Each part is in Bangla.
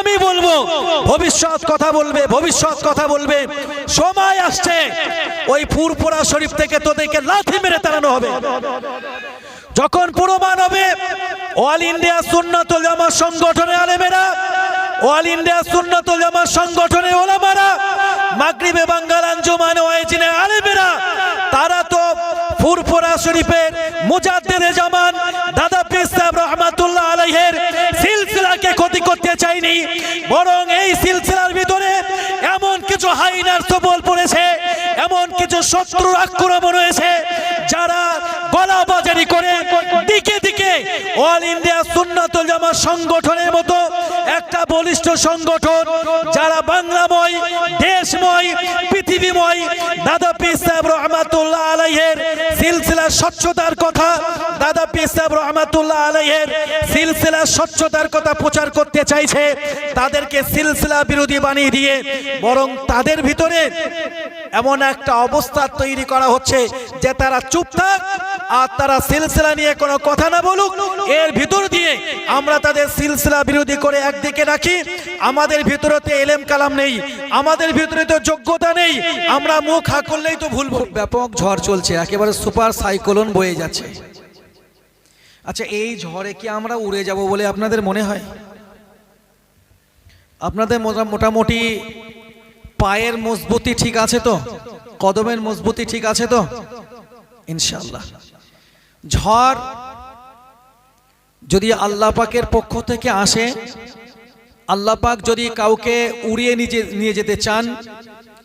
আমি বলব, ভবিষ্যৎ কথা বলবে, ভবিষ্যৎ কথা বলবে। সময় আসছে, ওই ফুরপুরা শরীফ থেকে তোদেরকে লাথি মেরে তাড়ানো হবে। যখন প্রমাণ হবে, অল ইন্ডিয়া সুন্নাতুল জামাত সংগঠনের আলেমেরা, অল ইন্ডিয়া সুন্নাতুল জামাত সংগঠনের ওলামারা, মাগরিবে বাঙ্গাল আঞ্জুমান ওয়াইজিনের আলেমেরা, তারা তো ফুরফুরা শরীফের মুজাদ্দেদে জামান, দাদা পীর সাহেব রহমাতুল্লাহ আলাইহের চাইনি, বরং এই সিলসিলার ভিতরে এমন কিছু হাইনার সবল পড়েছে, এমন কিছু শত্রুর আক্রমণ হয়েছে, যারা গলা বাজারি করে দিকে দিকে অল ইন্ডিয়া সুন্নাতুল জামাত সংগঠনের মতো একটা বলিষ্ঠ সংগঠন, যারা বাংলাময়, দেশময়, পৃথিবীময়, দাদা পীর সাহেব রহমাতুল্লাহ আলাইহের সিলসিলা স্বচ্ছতার কথা দাদা পীর রহমাতুল্লাহ আলাইহের সিলসিলা স্বচ্ছতার কথা প্রচার করতে চাইছে, তাদেরকে সিলসিলা বিরোধী বানিয়ে দিয়ে বরং তাদের ভিতরে এমন একটা অবস্থা তৈরি করা হচ্ছে যে তারা চুপ থাক আর তারা সিলসিলা নিয়ে কোনো কথা না বলুক। এর ভিতর দিয়ে আমরা তাদের সিলসিলা বিরোধী করে একদিকে রাখি। আমাদের ভিতরে তো এলেম কালাম নেই, আমাদের ভিতরে তো যোগ্যতা নেই। আমরা মুখ হা করলেই তো ভুলবো ব্যাপক ঝড় চলছে, একেবারে সুপার সাইক্লোন বয়ে যাচ্ছে। আচ্ছা এই ঝড়ে কি আমরা উড়ে যাব বলে আপনাদের মনে হয়? আপনাদের মোটা- মোটামুটি পায়ের মজবুতি ঠিক আছে তো? কদমের মজবুতি ঠিক আছে তো? ইনশাল্লাহ ঝড় যদি আল্লাহ পাকের পক্ষ থেকে আসে, আল্লাহ পাক যদি কাউকে উড়িয়ে নিয়ে নিয়ে যেতে চান,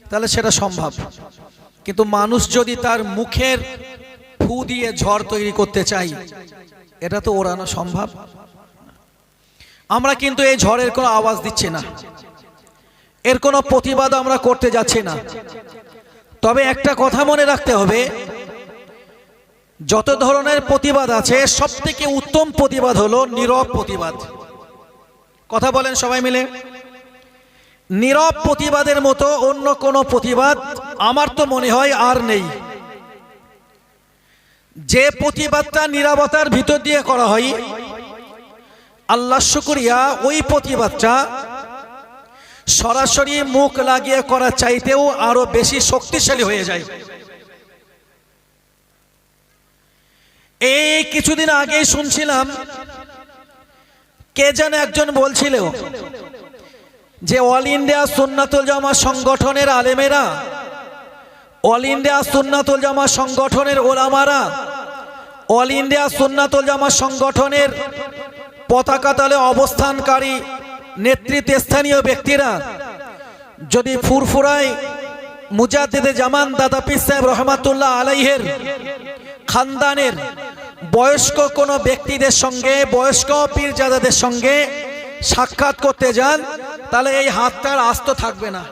তাহলে সেটা সম্ভব। কিন্তু মানুষ যদি তার মুখের ফু দিয়ে ঝড় তৈরি করতে চাই। এটা তো ওড়ানো সম্ভব? আমরা কিন্তু এই ঝড়ের কোনো আওয়াজ দিচ্ছি না। এর কোনো প্রতিবাদ আমরা করতে যাচ্ছি না। তবে একটা কথা মনে রাখতে হবে, যত ধরনের প্রতিবাদ আছে সব থেকে উত্তম প্রতিবাদ হলো নীরব প্রতিবাদ। কথা বলেন সবাই মিলে। নীরব প্রতিবাদের মতো অন্য কোনো প্রতিবাদ আমার তো মনে হয় আর নেই। যে প্রতিবাদটা নীরবতার ভিতর দিয়ে করা হয়, আল্লাহ শুক্রিয়া, ওই প্রতিবাদটা সরাসরি মুখ লাগিয়ে করা চাইতেও আরও বেশি শক্তিশালী হয়ে যায়। এই কিছুদিন আগেই শুনছিলাম, কে যেন একজন বলছিল যে অল ইন্ডিয়া সুন্নাতুল জামা সংগঠনের আলেমেরা অল ইন্ডিয়া সুন্নাতুল জামা সংগঠনের ওলামারা অল ইন্ডিয়া সুন্নাতুল জামা সংগঠনের পতাকা তলে অবস্থানকারী নেতৃত্বে স্থানীয় ব্যক্তিরা যদি ফুরফুরায় মুজাদ্দিদে জামান দাদা পীর সাহেব রহমাতুল্লাহ আলাইহের খানদানের বয়স্ক কোনো ব্যক্তিদের সঙ্গে বয়স্ক পীরজাদাদের সঙ্গে সাক্ষাৎ করতে যান তাহলে এই হাতটার আস্ত থাকবে না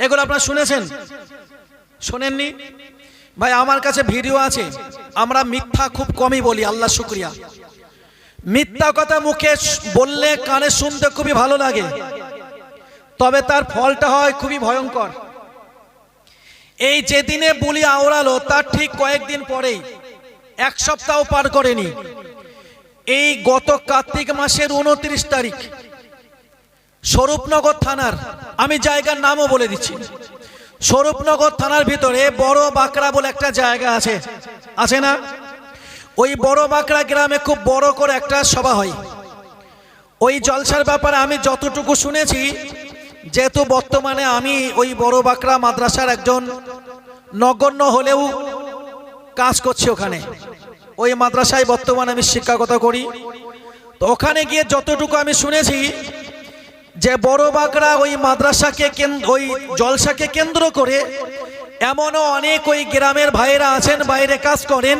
এগুলো আপনারা শুনেছেন শোনেননি? ভাই, আমার কাছে ভিডিও আছে। আমরা মিথ্যা খুব কমই বলি, আল্লাহ শুক্রিয়া। মিথ্যা কথা মুখে বললে কানে শুনতে খুবই ভালো লাগে। তবে তার ফলটা হয় খুবই ভয়ঙ্কর। এই যেদিনে বুলি আওড়ালো, তার ঠিক কয়েকদিন পরেই, এক সপ্তাহ পার করেনি। এই গত কার্তিক মাসের উনত্রিশ তারিখ, স্বরূপনগর থানার, আমি জায়গার নামও বলে দিচ্ছি। স্বরূপনগর থানার ভিতরে বড় বাঁকড়া বলে একটা জায়গা আছে। আছে না? ওই বড় বাঁকড়া গ্রামে খুব বড় করে একটা সভা হয়। ওই জলসার ব্যাপারে আমি যতটুকু শুনেছি, যেহেতু বর্তমানে আমি ওই বড় বাঁকড়া মাদ্রাসার একজন নগণ্য হলেও কাজ করছি ওখানে। ওই মাদ্রাসায় বর্তমানে আমি শিক্ষকতা করি। তো ওখানে গিয়ে যতটুকু আমি শুনেছি যে বড় বাঁকড়া ওই মাদ্রাসাকে ওই জলসাকে কেন্দ্র করে এমনও অনেক ওই গ্রামের ভাইয়েরা আছেন, বাইরে কাজ করেন,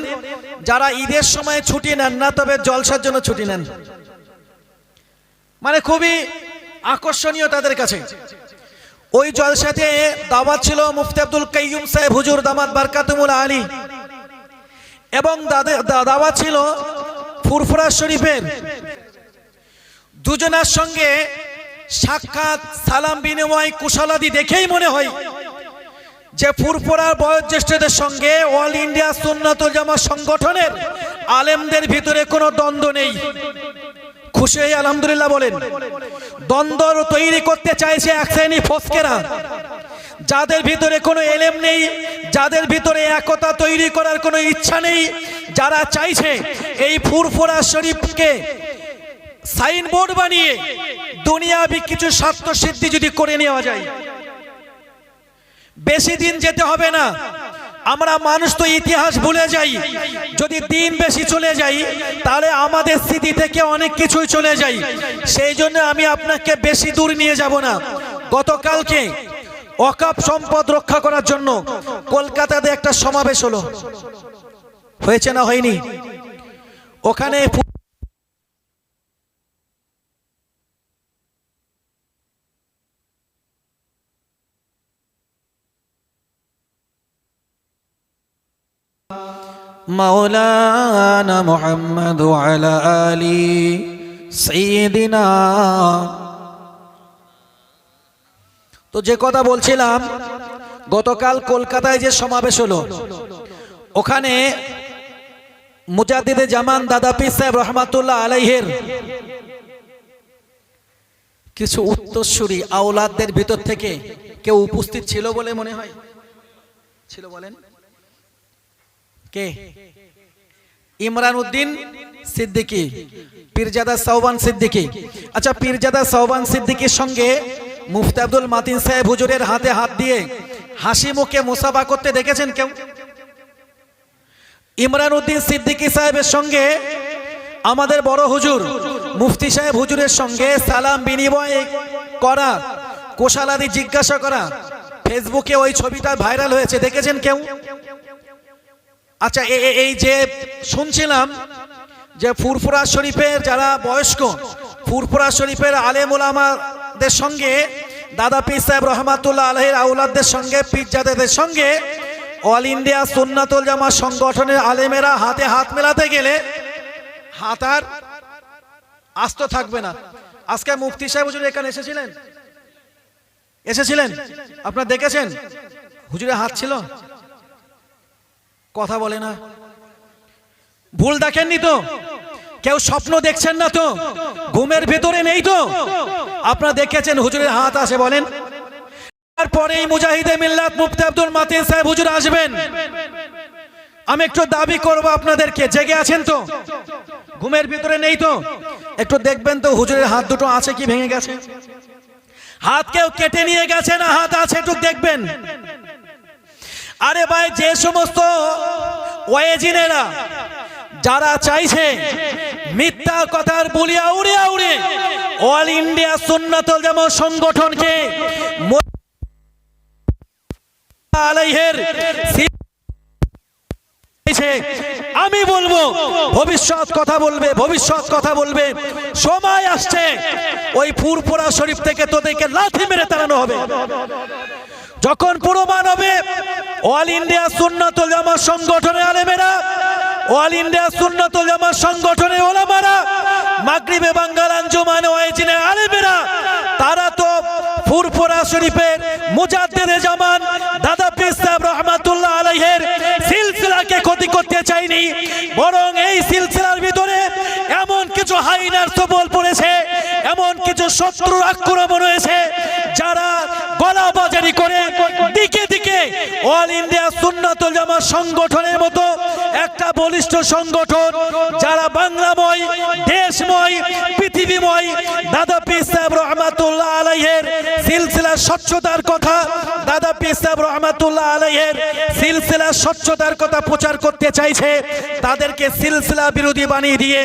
যারা ঈদের সময় ছুটি নেন না, তবে জলসার জন্য ছুটি নেন। মানে খুবই আকর্ষণীয় তাদের কাছে। ওই জলসাতে দাওয়াত ছিল মুফতি আব্দুল কাইয়ুম সাহেব, হুজুর দামাত বারকাতুমুল আলী। এবং দাওয়াত ছিল ফুরফুরা শরীফের। দুজনার সঙ্গে সাক্ষাৎ, সালাম বিনিময়, কুশলাদি দেখেই মনে হয় যে ফুরফুরার বয়োজ্যেষ্ঠদের সঙ্গে অল ইন্ডিয়া সুন্নাতুল জামা সংগঠনের আলেমদের ভিতরে কোনো দ্বন্দ্ব নেই। খুশি হয়ে আলহামদুলিল্লাহ বলেন দ্বন্দ্ব তৈরি করতে চাইছে এক শ্রেণি ফসকেরা। যাদের ভিতরে কোনো এলেম নেই, যাদের ভিতরে একতা তৈরি করার কোনো ইচ্ছা নেই, যারা চাইছে এই ফুরফুরা শরীফকে সাইনবোর্ড বানিয়ে দুনিয়াবি কিছু স্বার্থ সিদ্ধি যদি করে নেওয়া যায়, বেশি দিন যেতে হবে না। আমরা মানুষ তো ইতিহাস ভুলে যাই। যদি দিন বেশি চলে যাই তাহলে আমাদের স্মৃতি থেকে অনেক কিছুই চলে যাই সেই জন্য আমি আপনাকে বেশি দূর নিয়ে যাব না। গতকালকে অকাপ সম্পদ রক্ষা করার জন্য কলকাতাতে একটা সমাবেশ হলো। হয়েছে না হয়নি? ওখানে مولانا محمد وعلى آل سيدنا তো যে কথা বলছিলাম গতকাল কলকাতায় যে সমাবেশ হলো ওখানে মুজাদ্দিদে জামান দাদা পীর সাহেব রহমাতুল্লাহ আলাইহের কিছু উত্তরসূরি আওলাদদের ভিতর থেকে কেউ উপস্থিত ছিল বলে মনে হয় ছিল বলেন কে? ইমরান উদ্দিন সিদ্দিকি, পীরজাদা সৌবান সিদ্দিকি। আচ্ছা পীরজাদা সৌবান সিদ্দিকির সঙ্গে মুফতি আব্দুল মাতিন সাহেব হুজুরের হাতে হাত দিয়ে হাসি মুখে মুসাফা করতে দেখেছেন কেউ? ইমরান উদ্দিন সিদ্দিকি সাহেবের সঙ্গে আমাদের বড় হুজুর মুফতি সাহেব হুজুরের সঙ্গে সালাম বিনিময় করা, কোশালাদি জিজ্ঞাসা করা, ফেসবুকে ওই ছবিটা ভাইরাল হয়েছে, দেখেছেন কেউ? আচ্ছা এই যে শুনছিলাম যে ফুরফুরা শরীফের যারা বয়স্ক, ফুরফুরা শরীফের আলেমুল আমাদের সঙ্গে, দাদা পীর সাহেব রহমাতুল্লাহ আলহের আউলাদদের সঙ্গে পীরজাদেদের সঙ্গে, অল ইন্ডিয়া সুন্নাতুল জামা সংগঠনের আলেমেরা হাতে হাত মেলাতে গেলে হাত আর আস্ত থাকবে না। আজকে মুফতি সাহেব হুজুর এখানে এসেছিলেন? এসেছিলেন? আপনারা দেখেছেন? হুজুরের হাত ছিল? কথা বলে না। ভুল দেখেননি তো? কেউ স্বপ্ন দেখছেন না তো? ঘুমের ভেতরে নেই তো? আপনারা দেখেছেন হুজুরের হাত আসে বলেন। তারপরেই মুজাহিদে মিল্লাত মুফতি আব্দুল মাতিন সাহেব হুজুর আসবেন। আমি একটু দাবি করব আপনাদেরকে, জেগে আছেন তো? ঘুমের ভিতরে নেই তো? একটু দেখবেন তো হুজুরের হাত দুটো আছে কি ভেঙে গেছে? হাত কেউ কেটে নিয়ে গেছে না হাত আছে একটু দেখবেন। আরে ভাই, যে সমস্ত ওয়েজিনেরা যারা চাইছে মিথ্যা কথার বলিয়া আউড়ে আউড়ে অল ইন্ডিয়া সুন্নাতল যেমন সংগঠনকে আলাইহের আমি বলব, ভবিষ্যৎ কথা বলবে, ভবিষ্যৎ কথা বলবে, সময় আসছে, ওই ফুরপুরা শরীফ থেকে তোদেরকে লাথি মেরে তাড়ানো হবে। যখন প্রমাণ হবে অল ইন্ডিয়া সুন্নাতুল জামা সংগঠনে আলেমেরা অল ইন্ডিয়া সুন্নাতুল জামা সংগঠনে ওলামারা, মাগরিবে বাঙ্গাল আঞ্জুমান ওয়াইজিনের আলেমেরা, তারা তো ফুরফুরা শরীফের মুজাদ্দিদে জামান দাদা পীর সাহেব রহমাতুল্লাহ আলাইহের সিলসিলাকে ক্ষতি করতে চাইনি বরং এই এমন কিছু হাইনার সবল পড়েছে, এমন কিছু শত্রুর আক্রমণ হয়েছে যারা গলা বাজারি করে দিকে দিকে অল ইন্ডিয়া সুন্নাতুল জামা সংগঠনের মতো একটা বলিষ্ঠ সংগঠন, যারা বাংলাময়, দেশময়, পৃথিবীময়, দাদা পিস রহমাতুল্লাহ আলাইহের সিলসিলা স্বচ্ছতার কথা দাদা পীর সাহেব রহমাতুল্লাহ আলাইহের সিলসিলা স্বচ্ছতার কথা প্রচার করতে চাইছে, তাদেরকে সিলসিলা বিরোধী বানিয়ে দিয়ে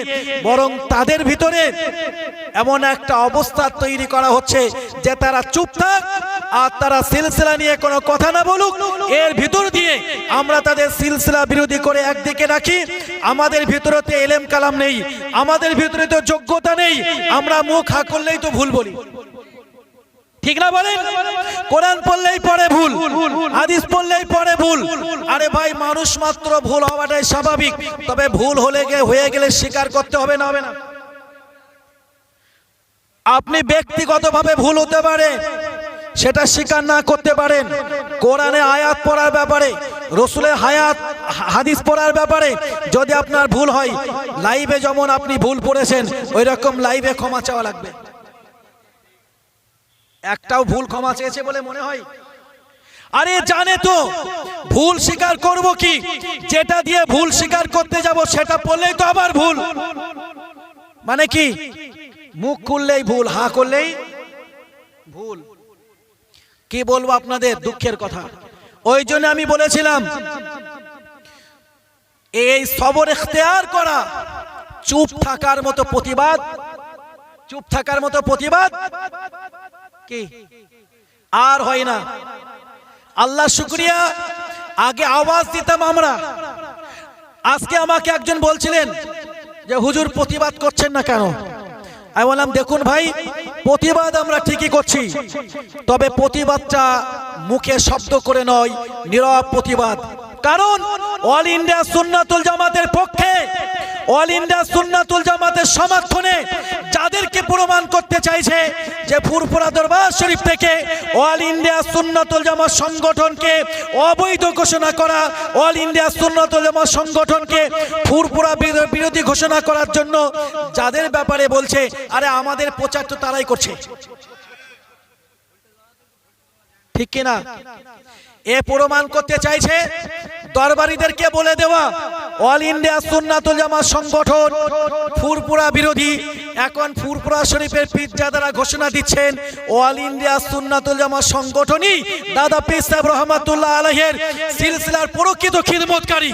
বরং তাদের ভিতরে এমন একটা অবস্থা তৈরি করা হচ্ছে যে তারা চুপ থাক আর তারা সিলসিলা নিয়ে কোনো কথা না বলুক। এর ভিতর দিয়ে আমরা তাদের সিলসিলা বিরোধী করে একদিকে রাখি। আমাদের ভিতরে তো এলেম কালাম নেই, আমাদের ভিতরে তো যোগ্যতা নেই। আমরা মুখ হা করলেই তো ভুল বলি। ঠিক না বলেন? কোরআন পড়লেই পড়ে ভুল, হাদিস পড়লেই পড়ে ভুল। আরে ভাই, মানুষ মাত্র ভুল হওয়াটাই স্বাভাবিক। তবে ভুল হলে হয়ে গেলে স্বীকার করতে হবে না হবে না। আপনি ব্যক্তিগতভাবে ভুল হতে পারে, সেটা স্বীকার না করতে পারেন। কোরআনে আয়াত পড়ার ব্যাপারে রসুলের হায়াত, হাদিস পড়ার ব্যাপারে যদি আপনার ভুল হয়, লাইভে যেমন আপনি ভুল পড়েছেন ওই রকম লাইভে ক্ষমা চাওয়া লাগবে। একটাও ভুল ক্ষমা চেয়েছে বলে মনে হয়? আরে জানে তো, ভুল স্বীকার করব কি? যেটা দিয়ে ভুল স্বীকার করতে যাব সেটা বললেই তো আবার ভুল। মানে কি? মুখ খুললেই ভুল, হা করলেই ভুল। কি বলব আপনাদের দুঃখের কথা? ওই জন্য আমি বলেছিলাম, এই সবর এখতেয়ার করা, চুপ থাকার মতো প্রতিবাদ, চুপ থাকার মতো প্রতিবাদ আর হয় না। আল্লাহ শুক্রিয়া। আগে আওয়াজ দিতাম আমরা। আজকে আমাকে একজন বলছিলেন যে, হুজুর, প্রতিবাদ করছেন না কেন? আমি বললাম, দেখুন ভাই, প্রতিবাদ আমরা ঠিকই করছি। তবে প্রতিবাদটা মুখে শব্দ করে নয়, নীরব প্রতিবাদ। কারণ অল ইন্ডিয়া সুন্নাতুল জামাতের পক্ষে অল ইন্ডিয়া সুন্নাতুল জামাতের সমর্থনে যাদেরকে প্রমাণ করতে চাইছে যে ফুরফুরা দরবার শরীফ থেকে অল ইন্ডিয়া সুন্নাতুল জামাত সংগঠনকে অবৈধ ঘোষণা করা অল ইন্ডিয়া সুন্নাতুল জামাত সংগঠনকে ফুরফুরা বিরো- বিরোধী ঘোষণা করার জন্য যাদের ব্যাপারে বলছে, আরে আমাদের প্রচার তো তারাই করছে। ঠিক কিনা? এ প্রমাণ করতে চাইছে দরবারিদেরকে বলে দেওয়া অল ইন্ডিয়া সুন্নাতুল জামাত সংগঠন ফুরপুরা বিরোধী, এখন ফুরপুরা শরীফের পীরজাদারা ঘোষণা দিচ্ছেন অল ইন্ডিয়া সুন্নাতুল জামাত সংগঠনই দাদা পীর সাহেব রহমাতুল্লাহ আলহের সিলসিলার প্রকৃত খিদমতকারী।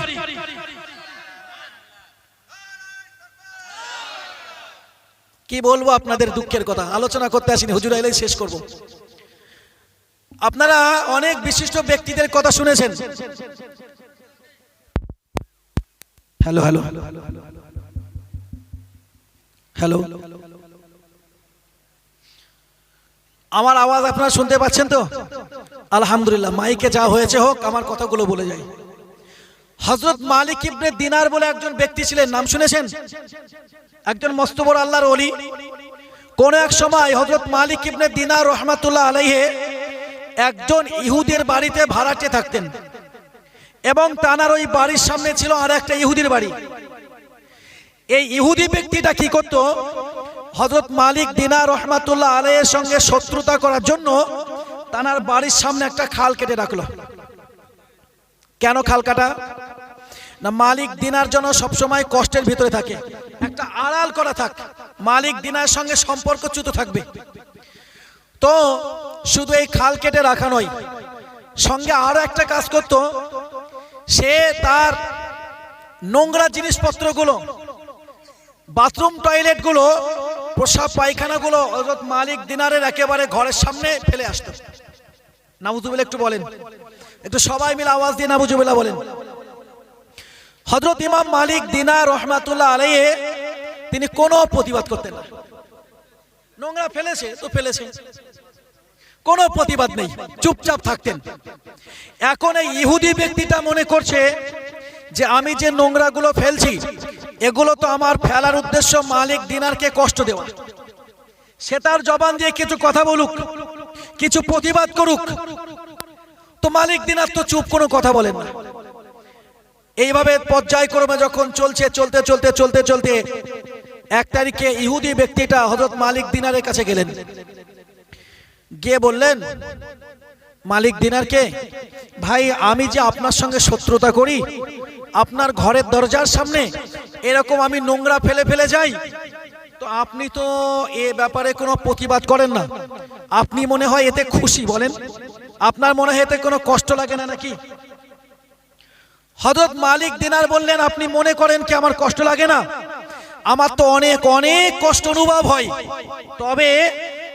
কি বলব আপনাদের দুঃখের কথা? আলোচনা করতে আসিনি, হুজুর এলেই শেষ করব। আপনারা অনেক বিশিষ্ট ব্যক্তিদের কথা শুনেছেন। হ্যালো হ্যালো হ্যালো আমার আওয়াজ আপনারা শুনতে পাচ্ছেন তো? আলহামদুলিল্লাহ, মাইকে যা হয়েছে হোক, আমার কথাগুলো বলে যাই। হজরত মালিক ইবনে দিনার বলে একজন ব্যক্তি ছিলেন, নাম শুনেছেন? একজন মস্ত বড় আল্লাহর অলি কোন এক সময় হজরত মালিক ইবনে দিনার রহমাতুল্লাহ আলাইহে একজন ইহুদের বাড়িতে ভাড়াটে থাকতেন। এবং তানার ওই বাড়ির সামনে ছিল আর একটা ইহুদির বাড়ি। এই ইহুদি ব্যক্তিটা কি করত? হজরত মালিক দিনা রহমাতুল্লাহ আলাইয়ের সঙ্গে শত্রুতা করার জন্য তানার বাড়ির সামনে একটা খাল কেটে রাখল। কেন খাল কাটা না, মালিক দিনার জন্য সবসময় কষ্টের ভিতরে থাকে। একটা আড়াল করা থাক, মালিক দিনার সঙ্গে সম্পর্ক চ্যুত থাকবে। তো, শুধু এই খাল কেটে রাখা নয়, সঙ্গে আরও একটা কাজ করত সে তার নোংরা জিনিসপত্রগুলো, বাথরুম টয়লেটগুলো প্রসাব পায়খানাগুলো হযরত মালিক দিনারের একেবারে ঘরের সামনে ফেলে আসতো। নাবুজুবিল্লাহ একটু বলেন। একটু সবাই মিলে আওয়াজ দিয়ে নাবুজুবিল্লাহ বলেন। হজরত ইমাম মালিক দিনার রহমাতুল্লাহ আলাইয়ে তিনি কোনো প্রতিবাদ করতেন না। নোংরা ফেলেছে তো ফেলেছে। কোনো প্রতিবাদ নেই, চুপচাপ থাকতেন। এখন এই ইহুদি ব্যক্তিটা মনে করছে যে আমি যে নোংরাগুলো ফেলছি, এগুলো তো আমার ফেলার উদ্দেশ্য মালিক দিনারকে কষ্ট দেওয়া। সে তার জবান দিয়ে কিছু কথা বলুক, কিছু প্রতিবাদ করুক। তো মালিক দিনার তো চুপ কোনো কথা বলেন না। এইভাবে পর্যায়ক্রমে যখন চলছে, চলতে চলতে চলতে চলতে, এক তারিখে ইহুদি ব্যক্তিটা হজরত মালিক দিনারের কাছে গেলেন। গিয়ে বললেন, মালিক দিনারকে ভাই, আমি যে আপনার সঙ্গে শত্রুতা করি, আপনার ঘরের দরজার সামনে এরকম আমি নোংরা ফেলে ফেলে যাই, তো আপনি তো এ ব্যাপারে কোনো প্রতিবাদ করেন না। আপনি মনে হয় এতে খুশি বলেন। আপনার মনে হয় এতে কোনো কষ্ট লাগে না নাকি? হজরত মালিক দিনার বললেন, আপনি মনে করেন কি আমার কষ্ট লাগে না? আমার তো অনেক অনেক কষ্ট অনুভব হয়। তবে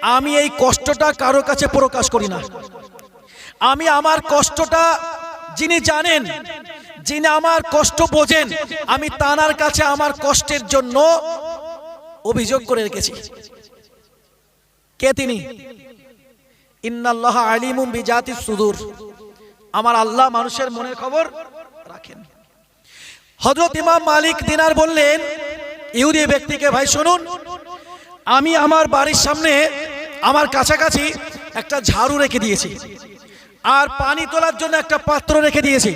আমি এই কষ্টটা কারও কাছে প্রকাশ করি না। আমি আমার কষ্টটা যিনি জানেন, যিনি আমার কষ্ট বোঝেন, আমি তানার কাছে আমার কষ্টের জন্য অভিযোগ করে রেখেছি। কে তিনি? ইন্নাল্লাহ আলিমুম বিজাতি সুদূর। আমার আল্লাহ মানুষের মনের খবর রাখেন। হজরত ইমাম মালিক দিনার বললেন, ইহুদি ব্যক্তিকে, ভাই, শুনুন, আমি আমার বাড়ির সামনে আমার কাছাকাছি একটা ঝাড়ু রেখে দিয়েছি। আর পানি তোলার জন্য একটা পাত্র রেখে দিয়েছি।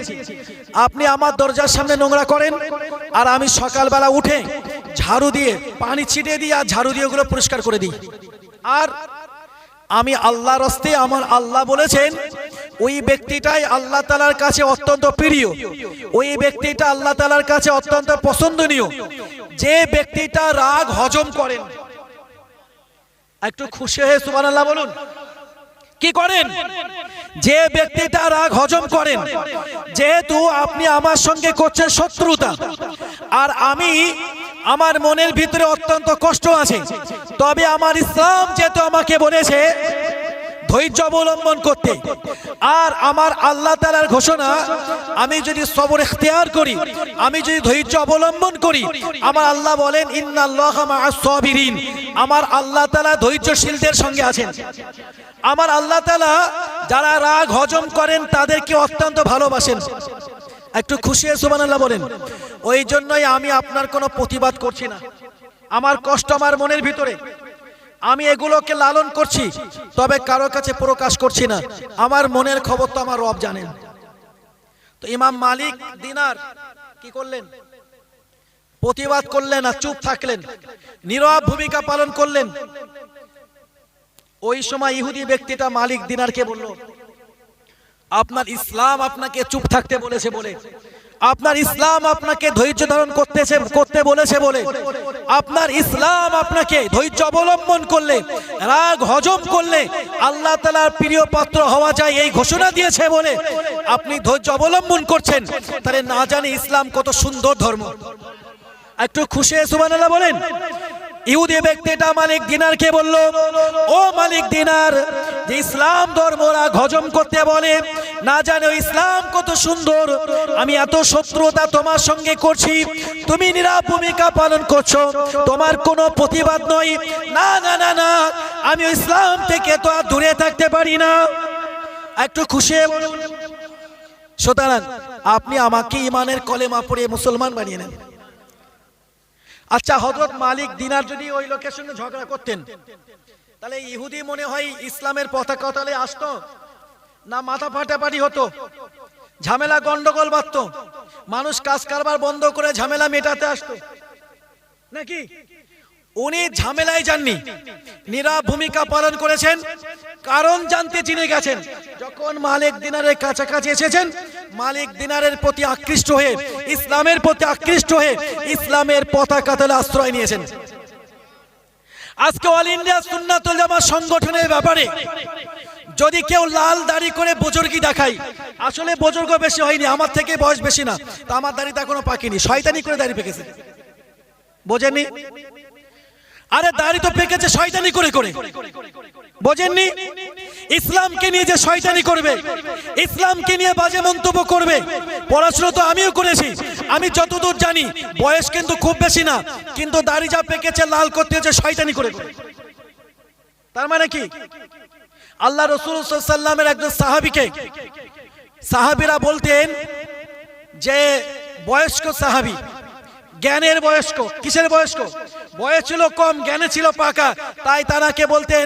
আপনি আমার দরজার সামনে নোংরা করেন আর আমি সকালবেলা উঠে ঝাড়ু দিয়ে, পানি ছিটিয়ে দিই আর ঝাড়ু দিয়ে ওগুলো পরিষ্কার করে দিই। আর আমি আল্লাহর হস্তে আমার আল্লাহ বলেছেন, ওই ব্যক্তিটাই আল্লাহ তালার কাছে অত্যন্ত প্রিয়। ওই ব্যক্তিটা আল্লাহ তালার কাছে অত্যন্ত পছন্দনীয়। যে ব্যক্তিটা রাগ হজম করেন একটু খুশি হয়ে সুবান আল্লাহ বলুন। কি করেন? যে ব্যক্তিটা রাগ হজম করেন, যেহেতু আপনি আমার সঙ্গে করছেন শত্রুতা, আর আমি আমার মনের ভিতরে অত্যন্ত কষ্ট আছে, তবে আমার ইসলাম যেহেতু আমাকে বলেছে ধৈর্য অবলম্বন করতে। আর আমার আল্লাহ তালার ঘোষণা, আমি যদি সবর এখতিয়ার করি, আমি যদি ধৈর্য অবলম্বন করি, আমার আল্লাহ বলেন, ইন্নাল্লাহ আমার আল্লাহ তালা ধৈর্যশীলদের সঙ্গে আছেন। আমার আল্লাহ তালা যারা রাগ হজম করেন, তাদেরকে অত্যন্ত ভালোবাসেন। একটু খুশি সুবান আল্লাহ বলেন, ওই জন্যই আমি আপনার কোনো প্রতিবাদ করছি না। আমার কষ্ট আমার মনের ভিতরে। আমি এগুলোকে লালন করছি, তবে কারও কাছে প্রকাশ করছি না। আমার মনের খবর তো আমার রব জানেন। তো ইমাম মালিক, দিনার, কি করলেন? প্রতিবাদ করলেন আর চুপ থাকলেন। নীরব ভূমিকা পালন করলেন। ওই সময় ইহুদি ব্যক্তিটা মালিক, দিনারকে বলল, আপনার ইসলাম আপনাকে চুপ থাকতে বলেছে বলে। আপনার ইসলাম আপনাকে ধৈর্য ধারণ করতেছে, করতে বলেছে বলে। আপনার ইসলাম আপনাকে ধৈর্য অবলম্বন করলে, রাগ হজম করলে আল্লাহ তালার প্রিয় পাত্র হওয়া যায় এই ঘোষণা দিয়েছে বলে আপনি ধৈর্য অবলম্বন করছেন। তাহলে না জানি ইসলাম কত সুন্দর ধর্ম। একটু খুশি সুবান বলেন। ইহুদি ব্যক্তিটা মালিক দিনারকে বলল, ও মালিক দিনার, যে ইসলাম ধর্মরা হজম করতে বলে, না জানে ইসলাম কত সুন্দর, আমি এত শত্রুতা তোমার সঙ্গে করছি, তুমি নিরাপ ভূমিকা পালন করছ, তোমার কোনো প্রতিবাদ নয়। না না না না, আমি ইসলাম থেকে তো আর দূরে থাকতে পারি না। একটু খুশি সুতরাং আপনি আমাকে ইমানের কলেমা পড়ে মুসলমান বানিয়ে নেন। আচ্ছা হজরত মালিক দিনার যদি ওই লোকের সঙ্গে ঝগড়া করতেন, তাহলে ইহুদি মনে হয় ইসলামের পতাকা তাহলে আসতো, না মাথা ফাটাফাটি হতো, ঝামেলা গন্ডগোল বাঁধত, মানুষ কাজ কারবার বন্ধ করে ঝামেলা মেটাতে আসতো। নাকি? উনি ঝামেলায় যাননি। নীরব ভূমিকা পালন করেছেন। কারণ জানতে চিনে গেছেন, যখন মালিক দিনারের কাছাকাছি এসেছেন, মালিক দিনারের প্রতি আকৃষ্ট হয়ে, ইসলামের প্রতি আকৃষ্ট হয়ে, ইসলামের পতাকা তলে আশ্রয় নিয়েছেন। আজকে অল ইন্ডিয়া সুন্নাতুল জামাত সংগঠনের ব্যাপারে যদি কেউ লাল দাড়ি করে বুজুর্গি দেখায়, আসলে বুজুর্গ বেশি হয়নি, আমার থেকে বয়স বেশি না, তা আমার দাড়িতে এখনও পাকিনি, শয়তানি করে দাড়ি পেকেছে। বোঝেননি? আরে দাড়ি তো পেকেছে শয়তানি করে করে। বোঝেননি? ইসলামকে নিয়ে যে শয়তানি করবে, ইসলামকে নিয়ে বাজে মন্তব্য করবে, পড়াশোনা তো আমিও করেছি। আমি যতদূর জানি, বয়স কিন্তু খুব বেশি না, কিন্তু দাড়ি যা পেকেছে, লাল করতে হচ্ছে শয়তানি করে করে। তার মানে কি? আল্লাহ রসুল সাল্লামের একজন সাহাবিকে, সাহাবিরা বলতেন যে বয়স্ক সাহাবি জ্ঞানের বয়স্ক, কিসের বয়স্ক? বয়স ছিল কম, জ্ঞানে ছিল পাকা। তাই তারাকে বলতেন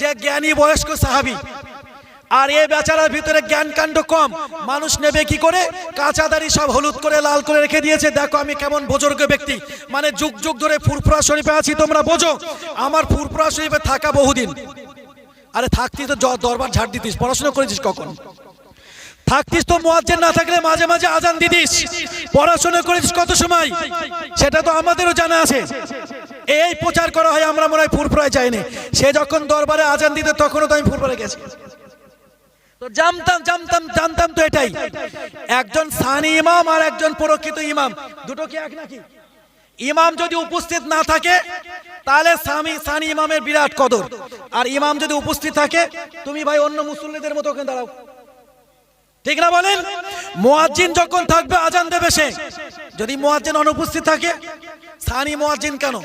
যে জ্ঞানী বয়স্ক সাহাবি। আর এই বেচারার ভিতরে জ্ঞান কাণ্ড কম। মানুষ নেবে কি করে? কাঁচা দাড়ি সব হলুদ করে, লাল করে রেখে দিয়েছে। দেখো আমি কেমন বুজুর্গ ব্যক্তি। মানে যুগ যুগ ধরে ফুরফুরা শরীফে আছি, তোমরা বোঝো। আমার ফুরফুরা শরীফে থাকা বহুদিন। আরে থাকতি তো দরবার ঝাড় দিতিস, পড়াশোনা করেছিস কখন? থাকতিস তো মুয়াজ্জিন না থাকলে মাঝে মাঝে আজান দিতিস। পড়াশোনা করিস কত সময়? সেটা তো আমাদেরও জানা আছে। এই প্রচার করা হয় আমরা মনে হয় ফুরফুরায় যাইনি। সে যখন দরবারে আজান দিতে, তখনও তো আমি ফুরফুরে গেছি। জানতাম তো এটাই। একজন সানি ইমাম আর একজন ইমাম। দুটো ইমাম যদি উপস্থিত না থাকে, তাহলে সামি সানি ইমামের বিরাট কদর। আর ইমাম যদি উপস্থিত থাকে, তুমি ভাই অন্য মুসল্লিদের মতো ওখানে দাঁড়াও। ঠিক না বলেন? মুয়াজ্জিন যখন থাকবে, আজান দেবে সে। যদি মুয়াজ্জিন অনুপস্থিত থাকে, সানি মুয়াজ্জিন কেন?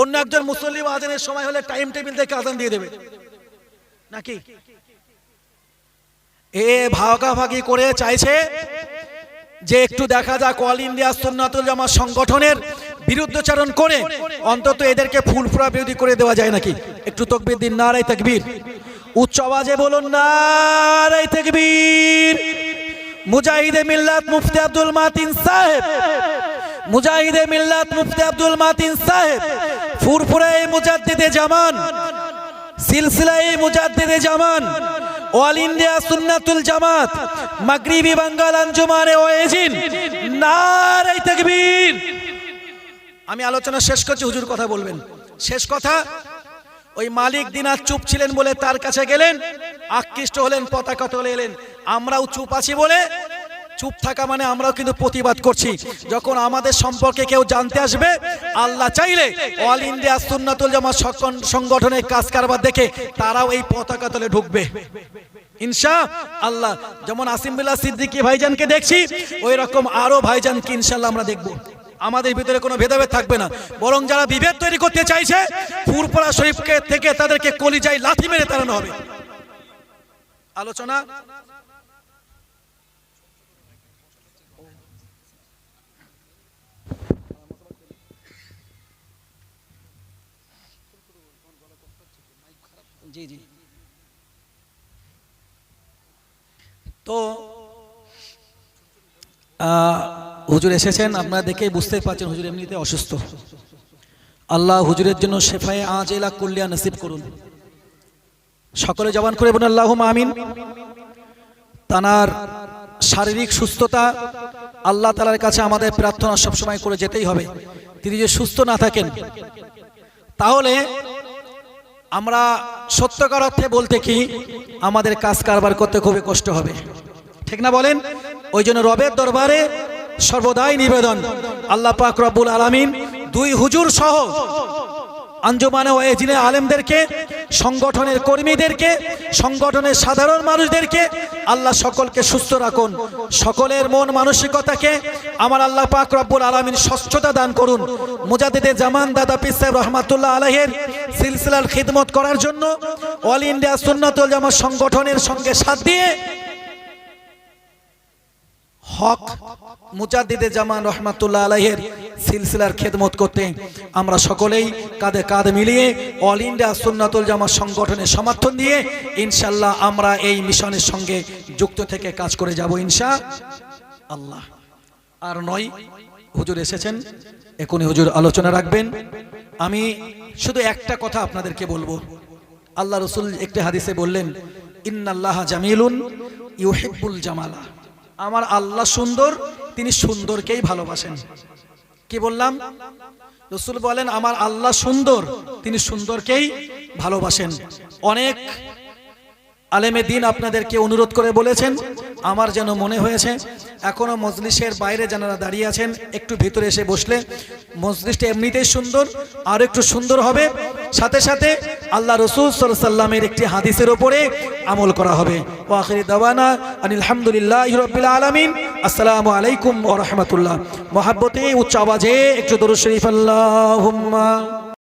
অন্য একজন মুসল্লি আজানের সময় হলে টাইম টেবিল দেখে আজান দিয়ে দেবে। নাকি? এ ভাগাভাগি করে চাইছে যে একটু দেখা যাক অল ইন্ডিয়া সুন্নাতুল জামাত সংগঠনের বিরুদ্ধচারণ করে অন্তত এদেরকে ফুলফুরা বিরোধী করে দেওয়া যায় নাকি? একটু তকবির দিন নারাই তকবীর। উচ্চ আওয়াজে বলুন নারাই তকবীর। মুজাহিদে মিল্লাত মুফতি আব্দুল মাতিন সাহেব। মুজাহিদে মিল্লাত মুফতি আব্দুল মাতিন সাহেব। ফুরফুরে মুজাদ্দিদে জামান। সিলসিলায় মুজাদ্দিদে জামান। অল ইন্ডিয়া সুন্নাতুল জামাত। মাগরিবি বাঙ্গাল আঞ্জুমানে ওয়েজিন। নারে তাকবীর। আমি আলোচনা শেষ করছি, হুজুর কথা বলবেন। শেষ কথা ওই মালিক দিনার চুপ ছিলেন বলে তার কাছে গেলেন, আকৃষ্ট হলেন, পতাকা তোলে এলেন। আমরাও চুপ আছি বলে, চুপ থাকা মানে আমরাও কিন্তু প্রতিবাদ করছি। যখন আমাদের সম্পর্কে কেউ জানতে আসবে, আল্লাহ চাইলে অল ইন্ডিয়া সুন্নাতুল জামা সংগঠনের কাজ কারবার দেখে তারাও এই পতাকা তলে ঢুকবে। ইনশা আল্লাহ, যেমন আসিম বিল্লাহ সিদ্দিকী ভাইজানকে দেখছি ওই রকম আরও ভাইজানকে ইনশাল্লাহ আমরা দেখব। আমাদের ভিতরে কোনো ভেদাভেদ থাকবে না। বরং যারা বিভেদ তৈরি করতে চাইছে ফুরপড়া শরীফকে থেকে তাদেরকে কলিজায় লাথি মেরে তাড়ানো হবে। আলোচনা? জি জি। তো আহ, হুজুর এসেছেন, আপনারা দেখেই বুঝতেই পারছেন হুজুর এমনিতে অসুস্থ। আল্লাহ হুজুরের জন্য শেফায়ে আজ এলা কল্যাণ নসিব করুন। সকলে জবান করে বলুন আল্লাহ আমিন। তানার শারীরিক সুস্থতা আল্লাহ তালার কাছে আমাদের প্রার্থনা সবসময় করে যেতেই হবে। তিনি যে সুস্থ না থাকেন, তাহলে আমরা সত্যকার অর্থে বলতে কি, আমাদের কাজ কারবার করতে খুবই কষ্ট হবে। ঠিক না বলেন? ওই জন্য রবের দরবারে সর্বদাই নিবেদন। আল্লাহ পাক রব্বুল আলামিন দুই হুজুর সহ আঞ্জুমানে ওয়েজিনে আলেমদেরকে, সংগঠনের কর্মীদেরকে, সংগঠনের সাধারণ মানুষদেরকে আল্লাহ সকলকে সুস্থ রাখুন। সকলের মন মানসিকতাকে আমার আল্লাহ পাক রব্বুল আলামিন স্বচ্ছতা দান করুন। মুজাদ্দিদে জামান দাদা পিস সাহেব রহমাতুল্লাহ আলাইহের সিলসিলার খিদমত করার জন্য অল ইন্ডিয়া সুন্নাতুল জামাত সংগঠনের সঙ্গে সাথ দিয়ে হক মুজাদ্দিদে জামান রহমাতুল্লাহ আলাইহের সিলসিলার খেদমত করতে আমরা সকলেই কাঁধে কাঁধ মিলিয়ে অল ইন্ডিয়া সুন্নাতুল জামাত সংগঠনের সমর্থন দিয়ে ইনশাল্লাহ আমরা এই মিশনের সঙ্গে যুক্ত থেকে কাজ করে যাব ইনশা আল্লাহ। আর নয়, হুজুর এসেছেন, এখনই হুজুর আলোচনা রাখবেন। আমি শুধু একটা কথা আপনাদেরকে বলব। আল্লাহ রসুল একটি হাদিসে বললেন, ইন্নাল্লাহ জামিলুন ইউহিব্বুল জামালা। আমার আল্লাহ সুন্দর, তিনি সুন্দরকেই ভালোবাসেন। কি বললাম? রসুল বলেন, আমার আল্লাহ সুন্দর, তিনি সুন্দরকেই ভালোবাসেন। অনেক আলেমে দিন আপনাদেরকে অনুরোধ করে বলেছেন, আমার যেন মনে হয়েছে, এখনও মজলিসের বাইরে যারা দাঁড়িয়ে আছেন, একটু ভিতরে এসে বসলে মজলিসটা এমনিতেই সুন্দর, আর একটু সুন্দর হবে। সাথে সাথে আল্লাহ রসুল সাল্লামের একটি হাদিসের ওপরে আমল করা হবে। ও আখরি দাওয়ানা আলহামদুলিল্লাহ রবিল আলমিন। আসসালামু আলাইকুম ও রহমতুল্লাহ। মহাব্বতে, উচ্চ আওয়াজে একটু দরুদ শরীফ। আল্লাহ